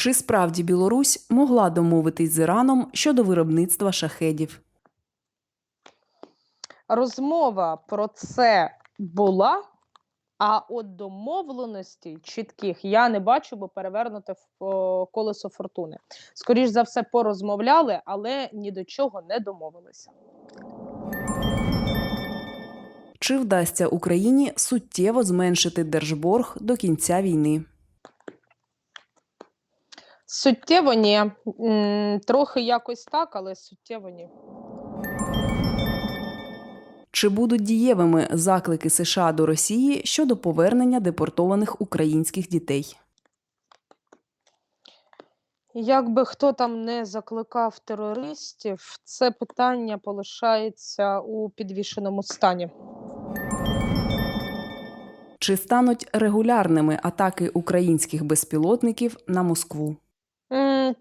Чи справді Білорусь могла домовитись з Іраном щодо виробництва шахедів? Розмова про це була, а от домовленостей чітких я не бачу, бо перевернуте в колесо фортуни. Скоріш за все, порозмовляли, але ні до чого не домовилися. Чи вдасться Україні суттєво зменшити держборг до кінця війни? Суттєво ні. Трохи якось так, але суттєво ні. Чи будуть дієвими заклики США до Росії щодо повернення депортованих українських дітей? Як би хто там не закликав терористів, це питання полишається у підвішеному стані. Чи стануть регулярними атаки українських безпілотників на Москву?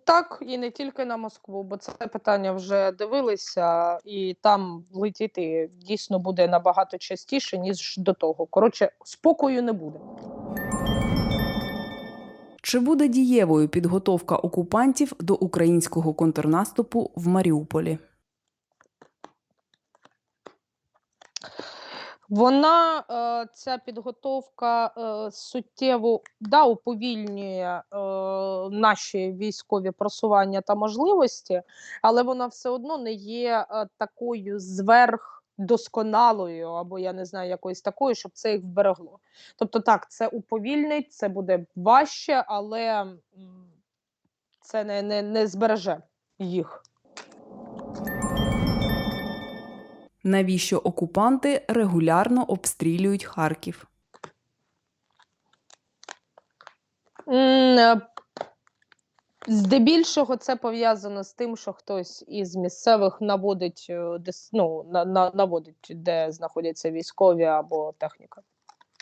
Так, і не тільки на Москву, бо це питання вже дивилися, і там летіти дійсно буде набагато частіше, ніж до того. Коротше, спокою не буде. Чи буде дієвою підготовка окупантів до українського контрнаступу в Маріуполі? Вона, е, ця підготовка е, суттєво да, уповільнює е, наші військові просування та можливості, але вона все одно не є такою зверх досконалою, або я не знаю, якоюсь такою, щоб це їх вберегло. Тобто, так, це уповільнить, це буде важче, але це не, не, не збереже їх. Навіщо окупанти регулярно обстрілюють Харків? Е, Здебільшого це пов'язано з тим, що хтось із місцевих наводить, е, ну, на, на, наводить, де знаходяться військові або техніка.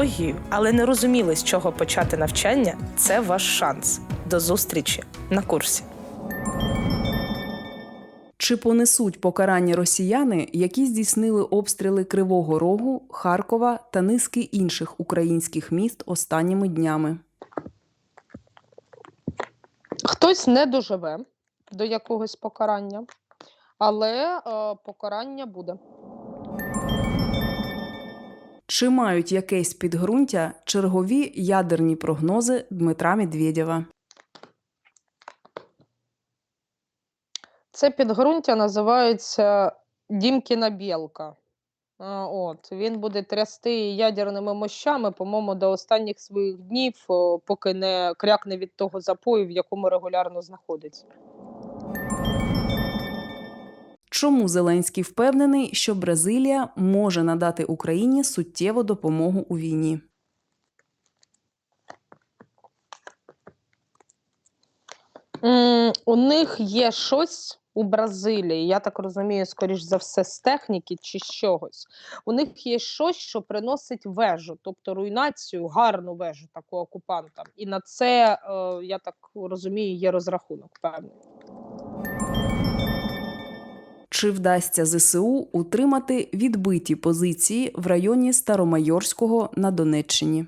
тарологією, але не розуміли, з чого почати навчання, це ваш шанс. До зустрічі на курсі. Чи понесуть покарання росіяни, які здійснили обстріли Кривого Рогу, Харкова та низки інших українських міст останніми днями? Хтось не доживе до якогось покарання, але е, покарання буде. Чи мають якесь підґрунтя чергові ядерні прогнози Дмитра Медведєва? Це підґрунтя називається Дімкіна білка. От, він буде трясти ядерними мощами, по-моєму, до останніх своїх днів, поки не крякне від того запою, в якому регулярно знаходиться. Чому Зеленський впевнений, що Бразилія може надати Україні суттєву допомогу у війні? У них є щось у Бразилії, я так розумію, скоріш за все, з техніки чи з чогось. У них є щось, що приносить вежу, тобто руйнацію, гарну вежу таку окупантам. І на це, е, я так розумію, є розрахунок певний. Чи вдасться ЗСУ утримати відбиті позиції в районі Старомайорського на Донеччині?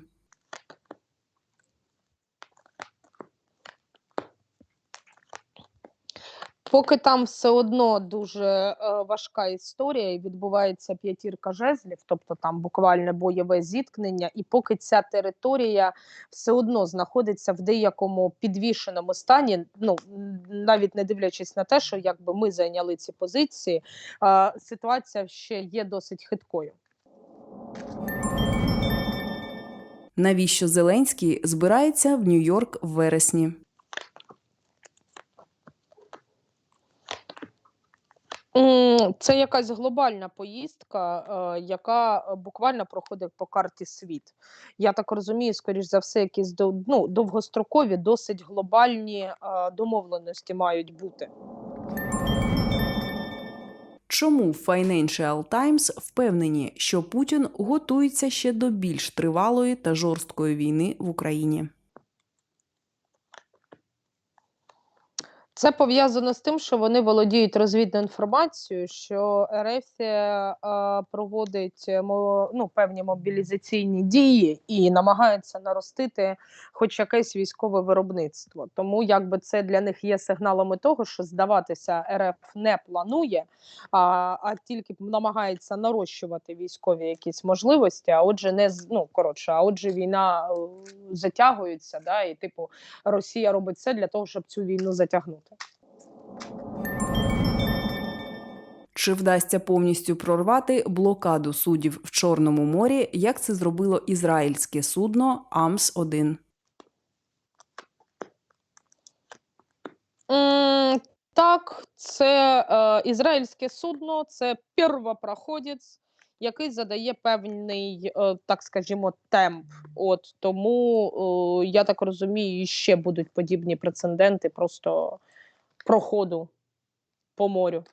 Поки там все одно дуже е, важка історія, і відбувається п'ятірка жезлів, тобто там буквально бойове зіткнення, і поки ця територія все одно знаходиться в деякому підвішеному стані, ну навіть не дивлячись на те, що якби ми зайняли ці позиції, е, ситуація ще є досить хиткою. Навіщо Зеленський збирається в Нью-Йорк в вересні? Це якась глобальна поїздка, е, яка е, буквально проходить по карті світ. Я так розумію, скоріш за все, якісь ну, довгострокові, досить глобальні е, домовленості мають бути. Чому Financial Times впевнені, що Путін готується ще до більш тривалої та жорсткої війни в Україні? Це пов'язано з тим, що вони володіють розвідною інформацією, що РФ е, проводить е, ну, певні мобілізаційні дії і намагається наростити хоч якесь військове виробництво. Тому якби це для них є сигналами того, що здаватися РФ не планує, а, а тільки намагається нарощувати військові якісь можливості. А отже, не ну коротше, а отже, війна е, затягується, да, і типу Росія робить все для того, щоб цю війну затягнути. Чи вдасться повністю прорвати блокаду судів в Чорному морі, як це зробило ізраїльське судно АМС-1? М, Так, це е, ізраїльське судно, це первопроходець, який задає певний, е, так скажімо, темп. От тому е, я так розумію, ще будуть подібні прецеденти просто проходу по морю.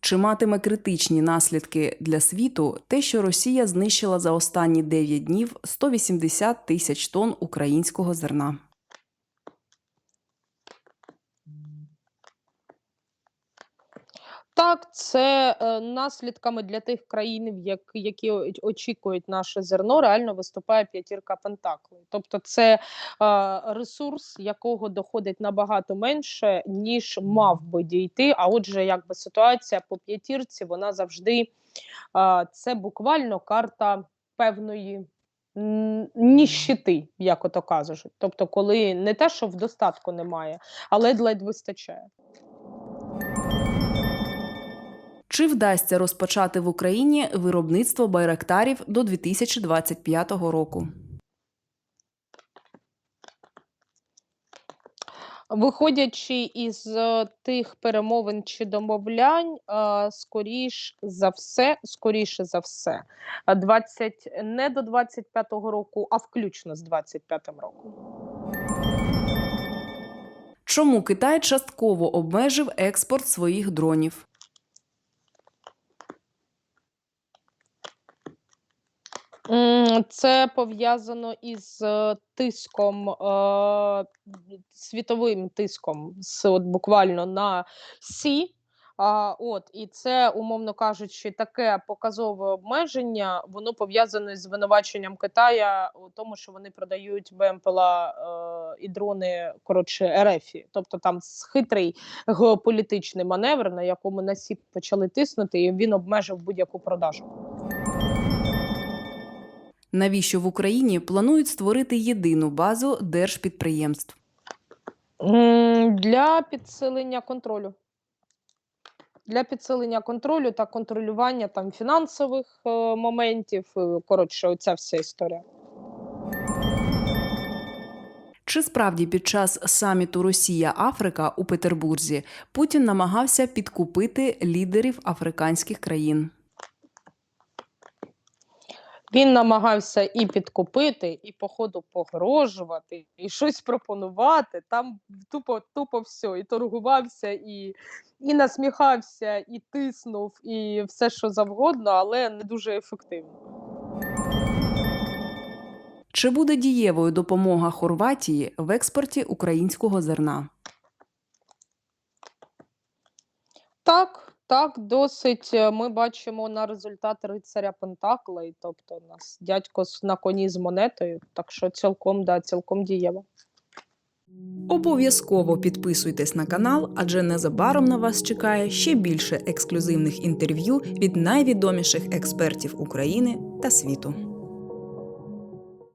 Чи матиме критичні наслідки для світу те, що Росія знищила за останні 9 днів 180 тисяч тонн українського зерна? Так, це е, наслідками для тих країн, як, які очікують наше зерно, реально виступає п'ятірка пентаклей. Тобто, це ресурс, якого доходить набагато менше, ніж мав би дійти. А отже, якби ситуація по п'ятірці, вона завжди це буквально карта певної. Ніщити, як ото кажуть. Тобто, коли не те, що в достатку немає, а ледь-ледь вистачає. Чи вдасться розпочати в Україні виробництво байрактарів до 2025 року? Виходячи із е, тих перемовин чи домовлянь, е, скоріш за все, скоріше за все, е, 20, не до 25-го року, а включно з 25-м роком. Чому Китай частково обмежив експорт своїх дронів? Це пов'язано із е, тиском, е, світовим тиском, от буквально на Сі. А, от, і це, умовно кажучи, таке показове обмеження, воно пов'язане з звинуваченням Китая у тому, що вони продають БМПЛА е, і дрони коротше РФі. Тобто там хитрий геополітичний маневр, на якому на Сі почали тиснути, і він обмежив будь-яку продажу. Навіщо в Україні планують створити єдину базу держпідприємств? Для підсилення контролю. Для підсилення контролю та контролювання там фінансових е, моментів. е, Коротше, оця вся історія. Чи справді під час саміту Росія-Африка у Петербурзі Путін намагався підкупити лідерів африканських країн? Він намагався і підкупити, і по ходу погрожувати, і щось пропонувати. Там тупо, тупо все. І торгувався, і, і насміхався, і тиснув, і все, що завгодно, але не дуже ефективно. Чи буде дієвою допомога Хорватії в експорті українського зерна? Так, так, досить. е, Ми бачимо на результат рицаря Пентаклей, тобто у нас дядько на коні з монетою, так що цілком, да, цілком дієво. Обов'язково підписуйтесь на канал, адже незабаром на вас чекає ще більше ексклюзивних інтерв'ю від найвідоміших експертів України та світу.